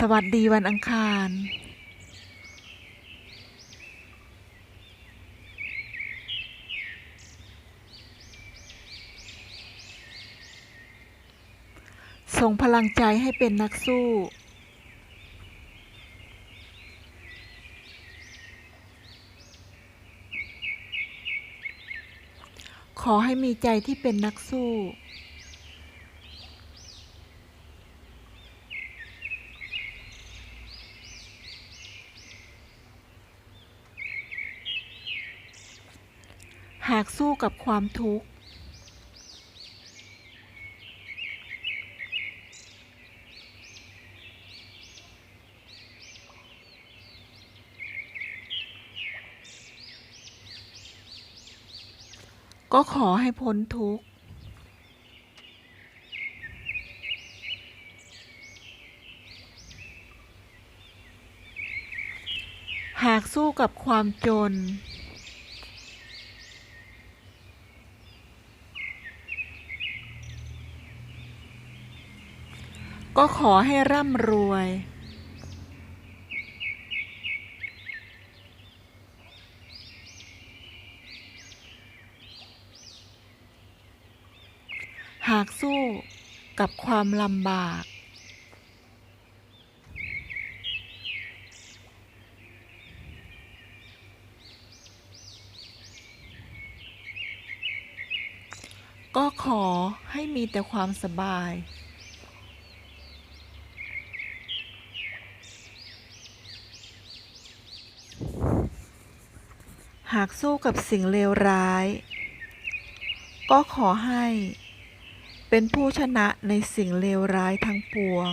สวัสดีวันอังคาร ส่งพลังใจให้เป็นนักสู้ ขอให้มีใจที่เป็นนักสู้ หากสู้กับความทุกข์ ก็ขอให้พ้นทุกข์หากสู้กับความจน ก็ขอให้ร่ำรวย หากสู้กับความลำบาก ก็ขอให้มีแต่ความสบาย หากสู้กับสิ่งเลวร้าย ก็ขอให้ เป็นผู้ชนะในสิ่งเลวร้ายทั้งปวง